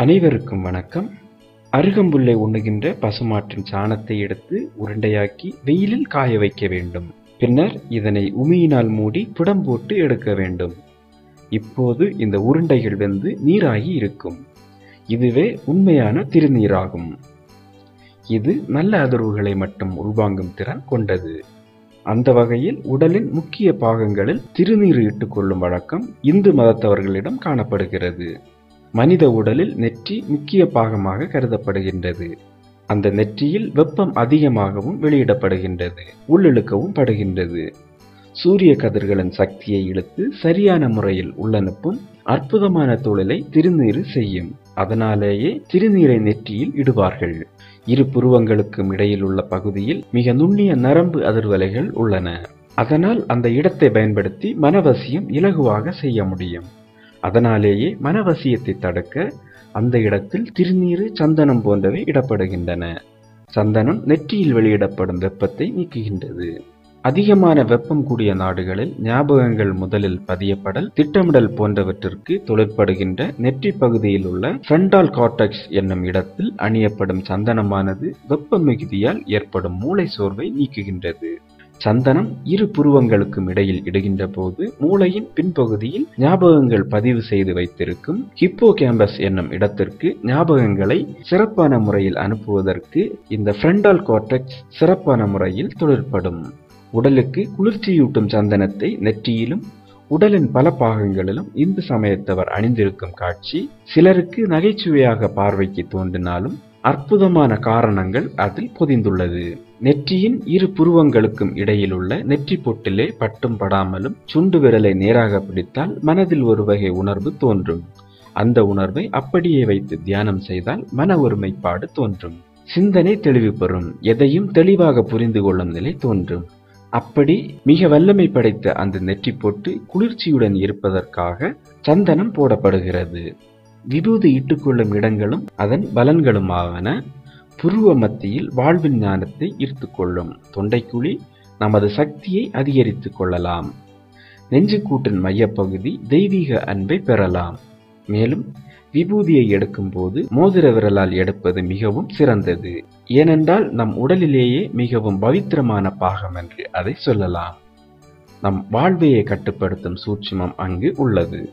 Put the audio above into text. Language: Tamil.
அனைவருக்கும் வணக்கம். அருகம்புல்லை உண்ணுகின்ற பசுமாட்டின் சாணத்தை எடுத்து உருண்டையாக்கி வெயிலில் காய வைக்க வேண்டும். பின்னர் இதனை உமியினால் மூடி புடம் போட்டு எடுக்க வேண்டும். இப்போது இந்த உருண்டைகள் வெந்து நீராகி இருக்கும். இதுவே உண்மையான திருநீராகும். இது நல்ல அதிர்வுகளை மட்டும் உள்வாங்கும் திறன் கொண்டது. அந்த வகையில் உடலின் முக்கிய பாகங்களில் திருநீர் இட்டுக் கொள்ளும் வழக்கம் இந்து மதத்தவர்களிடம் காணப்படுகிறது. மனித உடலில் நெற்றி முக்கிய பாகமாக கருதப்படுகின்றது. அந்த நெற்றியில் வெப்பம் அதிகமாகவும் வெளியிடப்படுகின்றது உள்ளிழுக்கவும் படுகின்றது. சூரிய கதிர்களின் சக்தியை இழுத்து சரியான முறையில் உள்ளனுப்பும் அற்புதமான தொழிலை திருநீறு செய்யும். அதனாலேயே திருநீரை நெற்றியில் இடுவார்கள். இரு புருவங்களுக்கும் இடையில் உள்ள பகுதியில் மிக நுண்ணிய நரம்பு அதிர்வலைகள் உள்ளன. அதனால் அந்த இடத்தை பயன்படுத்தி மனவசியம் இலகுவாக செய்ய முடியும். அதனாலேயே மனவசியத்தை தடுக்க அந்த இடத்தில் திருநீறு சந்தனம் போன்றவை இடப்படுகின்றன. சந்தனம் நெற்றியில் வெளியிடப்படும் வெப்பத்தை நீக்குகின்றது. அதிகமான வெப்பம் கூடிய நாடுகளில் ஞாபகங்கள் முதலில் பதியப்படல் திட்டமிடல் போன்றவற்றிற்கு தொழிற்படுகின்ற நெற்றி பகுதியில் உள்ள ஃப்ரண்டால் கார்டெக்ஸ் என்னும் இடத்தில் அணியப்படும் சந்தனமானது வெப்ப மிகுதியால் ஏற்படும் மூளை சோர்வை நீக்குகின்றது. சந்தனம் இரு புருவங்களுக்கும் இடையில் இடுகின்ற போது மூளையின் பின்பகுதியில் ஞாபகங்கள் பதிவு செய்து வைத்திருக்கும் ஹிப்போ கேம்பஸ் என்னும் இடத்திற்கு ஞாபகங்களை சிறப்பான முறையில் அனுப்புவதற்கு இந்த ஃப்ரெண்டால் கார்டெக்ஸ் சிறப்பான முறையில் தொழிற்படும் உடலுக்கு குளிர்ச்சியூட்டும் சந்தனத்தை நெற்றியிலும் உடலின் பல பாகங்களிலும் இந்து சமயத்தவர் அணிந்திருக்கும் காட்சி சிலருக்கு நகைச்சுவையாக பார்வைக்கு தோன்றினாலும் அற்புதமான காரணங்கள் அதில் பொதிந்துள்ளது. நெற்றியின் இரு புருவங்களுக்கும் இடையிலுள்ள நெற்றி பொட்டிலே பட்டும் படாமலும் சுண்டு விரலை நேராக பிடித்தால் மனதில் ஒரு வகை உணர்வு தோன்றும். அந்த உணர்வை அப்படியே வைத்து தியானம் செய்தால் மன ஒருமைப்பாடு தோன்றும். சிந்தனை தெளிவு பெறும். எதையும் தெளிவாக புரிந்து கொள்ளும் நிலை தோன்றும். அப்படி மிக வல்லமை படைத்த அந்த நெற்றி பொட்டு குளிர்ச்சியுடன் இருப்பதற்காக சந்தனம் போடப்படுகிறது. விபூதி இட்டுக்கொள்ளும் இடங்களும் அதன் பலன்களுமாவன புருவ மத்தியில் வாழ்வின் ஞானத்தை ஈர்த்துக்கொள்ளும். தொண்டைக்குழி நமது சக்தியை அதிகரித்துக் கொள்ளலாம். நெஞ்சுக்கூட்டின் மையப்பகுதி தெய்வீக அன்பை பெறலாம். மேலும் விபூதியை எடுக்கும் போது மோதிர விரலால் எடுப்பது மிகவும் சிறந்தது. ஏனென்றால் நம் உடலிலேயே மிகவும் பவித்திரமான பாகம் என்று அதை சொல்லலாம். நம் வாழ்வையை கட்டுப்படுத்தும் சூட்சுமம் அங்கு உள்ளது.